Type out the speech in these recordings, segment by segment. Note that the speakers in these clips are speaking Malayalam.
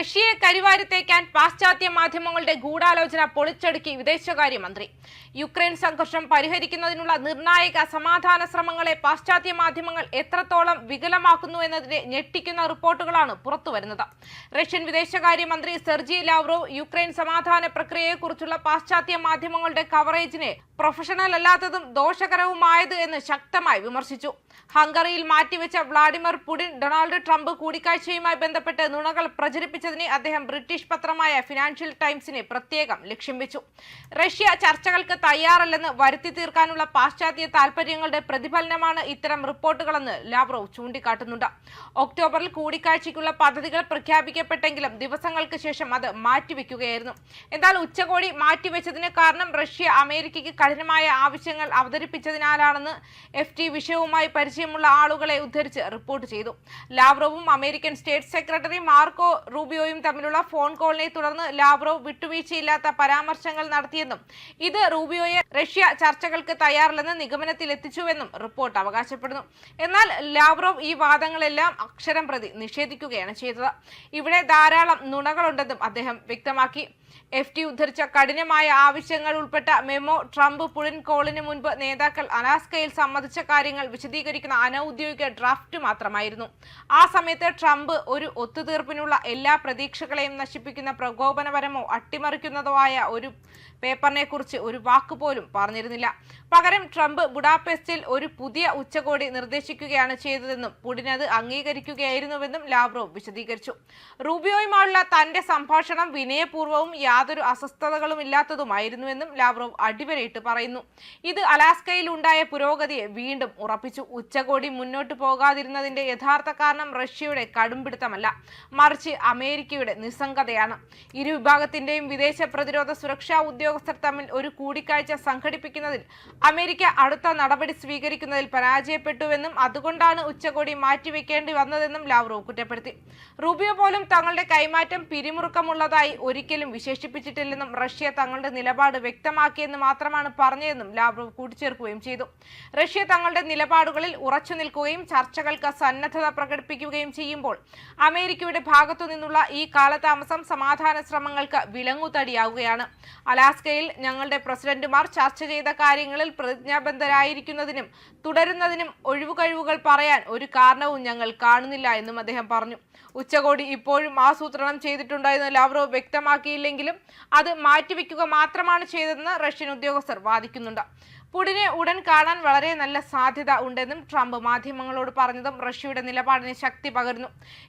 റഷ്യയെ കരിവാരിത്തേക്കാൻ പാശ്ചാത്യ മാധ്യമങ്ങളുടെ ഗൂഢാലോചന പൊളിച്ചടുക്കി വിദേശകാര്യമന്ത്രി. യുക്രൈൻ സംഘർഷം പരിഹരിക്കുന്നതിനുള്ള നിർണായക സമാധാന ശ്രമങ്ങളെ പാശ്ചാത്യ മാധ്യമങ്ങൾ എത്രത്തോളം വികലമാക്കുന്നു എന്നതിനെ ഞെട്ടിക്കുന്ന റിപ്പോർട്ടുകളാണ് പുറത്തുവരുന്നത്. റഷ്യൻ വിദേശകാര്യമന്ത്രി സെർജി ലാവ്റോവ് യുക്രൈൻ സമാധാന പ്രക്രിയയെക്കുറിച്ചുള്ള പാശ്ചാത്യ മാധ്യമങ്ങളുടെ കവറേജിനെ പ്രൊഫഷണൽ അല്ലാത്തതും ദോഷകരവുമായത് എന്ന് ശക്തമായി വിമർശിച്ചു. ഹംഗറിയിൽ മാറ്റിവെച്ച വ്ളാഡിമിർ പുടിൻ ഡൊണാൾഡ് ട്രംപ് കൂടിക്കാഴ്ചയുമായി ബന്ധപ്പെട്ട് നുണകൾ പ്രചരിപ്പിച്ചതിനെ അദ്ദേഹം ബ്രിട്ടീഷ് പത്രമായ ഫിനാൻഷ്യൽ ടൈംസിനെ പ്രത്യേകം ലക്ഷ്യം വെച്ചു. റഷ്യ ചർച്ചകൾക്ക് തയ്യാറല്ലെന്ന് വരുത്തി തീർക്കാനുള്ള പാശ്ചാത്യ താൽപര്യങ്ങളുടെ പ്രതിഫലനമാണ് ഇത്തരം റിപ്പോർട്ടുകളെന്ന് ലാവ്റോവ് ചൂണ്ടിക്കാട്ടുന്നുണ്ട്. ഒക്ടോബറിൽ കൂടിക്കാഴ്ചയ്ക്കുള്ള പദ്ധതികൾ പ്രഖ്യാപിക്കപ്പെട്ടെങ്കിലും ദിവസങ്ങൾക്ക് ശേഷം അത് മാറ്റിവെക്കുകയായിരുന്നു. എന്നാൽ ഉച്ചകോടി മാറ്റിവെച്ചതിന് കാരണം റഷ്യ അമേരിക്കയ്ക്ക് കഠിനമായ ആവശ്യങ്ങൾ അവതരിപ്പിച്ചതിനാലാണെന്ന് എഫ് ടി വിഷയവുമായി പരിചയമുള്ള ആളുകളെ ഉദ്ധരിച്ച് റിപ്പോർട്ട് ചെയ്തു. ലാവ്റോവും അമേരിക്കൻ സ്റ്റേറ്റ് സെക്രട്ടറി മാർക്കോ റൂബിയോയും തമ്മിലുള്ള ഫോൺ കോളിനെ തുടർന്ന് ലാവ്റോവ് വിട്ടുവീഴ്ചയില്ലാത്ത പരാമർശങ്ങൾ നടത്തിയെന്നും ഇത് റൂബിയോയെ റഷ്യ ചർച്ചകൾക്ക് തയ്യാറില്ലെന്ന് നിഗമനത്തിൽ എത്തിച്ചുവെന്നും റിപ്പോർട്ട് അവകാശപ്പെടുന്നു. എന്നാൽ ലാവ്റോവ് ഈ വാദങ്ങളെല്ലാം അക്ഷരം പ്രതി നിഷേധിക്കുകയാണ് ചെയ്തത്. ഇവിടെ ധാരാളം നുണകളുണ്ടെന്നും അദ്ദേഹം വ്യക്തമാക്കി. എഫ് ടി ഉദ്ധരിച്ച കഠിനമായ ആവശ്യങ്ങൾ ഉൾപ്പെട്ട മെമോ ട്രംപ് പുളിൻ കോളിന് മുൻപ് നേതാക്കൾ അലാസ്കയിൽ സമ്മതിച്ച കാര്യങ്ങൾ വിശദീകരിക്കുന്ന അനൌദ്യോഗിക ഡ്രാഫ്റ്റ് മാത്രമായിരുന്നു. ആ സമയത്ത് ട്രംപ് ഒരു ഒത്തുതീർപ്പിനുള്ള എല്ലാ പ്രതീക്ഷകളെയും നശിപ്പിക്കുന്ന പ്രകോപനപരമോ അട്ടിമറിക്കുന്നതോ ആയ ഒരു പേപ്പറിനെ കുറിച്ച് ഒരു വാക്കുപോലും പറഞ്ഞിരുന്നില്ല. പകരം ട്രംപ് ബുഡാപെസ്റ്റിൽ ഒരു പുതിയ ഉച്ചകോടി നിർദ്ദേശിക്കുകയാണ് ചെയ്തതെന്നും പുടിൻ അത് അംഗീകരിക്കുകയായിരുന്നുവെന്നും ലാവ്റോവ് വിശദീകരിച്ചു. റൂബിയോയുമായുള്ള തന്റെ സംഭാഷണം വിനയപൂർവവും യാതൊരു അസ്വസ്ഥതകളും ഇല്ലാത്തതുമായിരുന്നുവെന്നും ലാവ്റോവ് അടിവരയിട്ട് പറയുന്നു. ഇത് അലാസ്കയിൽ ഉണ്ടായ പുരോഗതിയെ വീണ്ടും ഉറപ്പിച്ചു. ഉച്ചകോടി മുന്നോട്ട് പോകാതിരുന്നതിന്റെ യഥാർത്ഥ കാരണം റഷ്യയുടെ കടുംപിടുത്തമല്ല. മറിച്ച് അമേരിക്കയുടെ നിസ്സംഗതയാണ്. ഇരു വിഭാഗത്തിന്റെയും വിദേശ പ്രതിരോധ സുരക്ഷാ ഉദ്യോഗസ്ഥർ തമ്മിൽ ഒരു കൂടിക്കാഴ്ച സംഘടിപ്പിക്കുന്നതിൽ അമേരിക്ക അടുത്ത നടപടി സ്വീകരിക്കുന്നതിൽ പരാജയപ്പെട്ടുവെന്നും അതുകൊണ്ടാണ് ഉച്ചകോടി മാറ്റിവെക്കേണ്ടി വന്നതെന്നും ലാവ്റോവ് കുറ്റപ്പെടുത്തി. റൂബിയോ പോലും തങ്ങളുടെ കൈമാറ്റം പിരിമുറുക്കമുള്ളതായി ഒരിക്കലും വിശേഷിപ്പിച്ചിട്ടില്ലെന്നും റഷ്യ തങ്ങളുടെ നിലപാട് വ്യക്തമാക്കിയെന്ന് മാത്രമാണ് പറഞ്ഞതെന്നും ലാവ്റോവ് കൂട്ടിച്ചേർക്കുകയും ചെയ്തു. റഷ്യ തങ്ങളുടെ നിലപാടുകളിൽ ഉറച്ചു നിൽക്കുകയും ചർച്ചകൾക്ക് സന്നദ്ധത പ്രകടിപ്പിക്കുകയും ചെയ്യുമ്പോൾ അമേരിക്കയുടെ ഭാഗത്തു നിന്നുള്ള ഈ കാലതാമസം സമാധാന ശ്രമങ്ങൾക്ക് വിലങ്ങുതടിയാവുകയാണ്. അലാസ്കയിൽ ഞങ്ങളുടെ പ്രസിഡന്റുമാർ ചർച്ച ചെയ്ത കാര്യങ്ങളിൽ പ്രതിജ്ഞാബദ്ധരായിരിക്കുന്നതിനും തുടരുന്നതിനും ഒഴിവുകഴിവുകൾ പറയാൻ ഒരു കാരണവും ഞങ്ങൾ കാണുന്നില്ല എന്നും അദ്ദേഹം പറഞ്ഞു. ഉച്ചകോടി ഇപ്പോഴും ആസൂത്രണം ചെയ്തിട്ടുണ്ടായെന്ന് ലാവ്റോവ് വ്യക്തമാക്കിയില്ലെങ്കിലും അത് മാറ്റിവെക്കുക മാത്രമാണ് ചെയ്തതെന്ന് റഷ്യൻ ഉദ്യോഗസ്ഥർ വാദിക്കുന്നുണ്ട്. പുടിനെ ഉടൻ കാണാൻ വളരെ നല്ല സാധ്യത ഉണ്ടെന്നും ട്രംപ് മാധ്യമങ്ങളോട് പറഞ്ഞതും റഷ്യയുടെ നിലപാടിന് ശക്തി പകർന്നു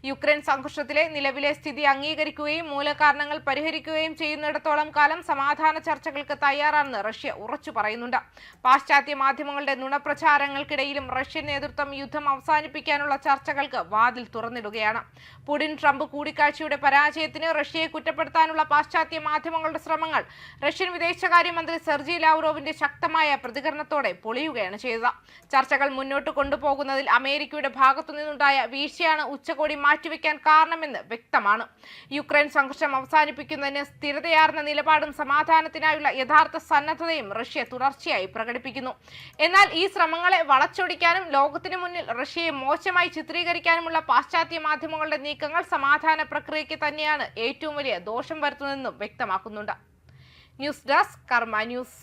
യുക്രൈൻ സംഘർഷത്തിലെ നിലവിലെ സ്ഥിതി അംഗീകരിക്കുകയും മൂലകാരണങ്ങൾ പരിഹരിക്കുകയും ചെയ്യുന്നിടത്തോളം കാലം സമാധാന ചർച്ചകൾക്ക് തയ്യാറാണെന്ന് റഷ്യ ഉറച്ചു പറയുന്നുണ്ട്. പാശ്ചാത്യ മാധ്യമങ്ങളുടെ നുണപ്രചാരങ്ങൾക്കിടയിലും റഷ്യൻ നേതൃത്വം യുദ്ധം അവസാനിപ്പിക്കാനുള്ള ചർച്ചകൾക്ക് വാതിൽ തുറന്നിടുകയാണ്. പുടിൻ ട്രംപ് കൂടിക്കാഴ്ചയുടെ പരാജയത്തിന് റഷ്യയെ കുറ്റപ്പെടുത്താനുള്ള പാശ്ചാത്യ മാധ്യമങ്ങളുടെ ശ്രമങ്ങൾ റഷ്യൻ വിദേശകാര്യമന്ത്രി സെർജി ലാവ്റോവിന്റെ ശക്തമായ പ്രതികരണത്തോടെ പൊളിയുകയാണ് ചെയ്തത്. ചർച്ചകൾ മുന്നോട്ട് കൊണ്ടുപോകുന്നതിൽ അമേരിക്കയുടെ ഭാഗത്തുനിന്നുണ്ടായ വീഴ്ചയാണ് ഉച്ചകോടി മാറ്റിവെക്കാൻ കാരണമെന്ന് വ്യക്തമാണ്. യുക്രൈൻ സംഘർഷം അവസാനിപ്പിക്കുന്നതിന് സ്ഥിരതയാർന്ന നിലപാടും സമാധാനത്തിനായുള്ള യഥാർത്ഥ സന്നദ്ധതയും റഷ്യ തുടർച്ചയായി പ്രകടിപ്പിക്കുന്നു. എന്നാൽ ഈ ശ്രമങ്ങളെ വളച്ചൊടിക്കാനും ലോകത്തിനു മുന്നിൽ റഷ്യയെ മോശമായി ചിത്രീകരിക്കാനുമുള്ള പാശ്ചാത്യ മാധ്യമങ്ങളുടെ നീക്കങ്ങൾ സമാധാന പ്രക്രിയയ്ക്ക് തന്നെയാണ് ഏറ്റവും വലിയ ദോഷം വരുത്തുന്നതെന്നും വ്യക്തമാക്കുന്നുണ്ട്. News desk Karma news.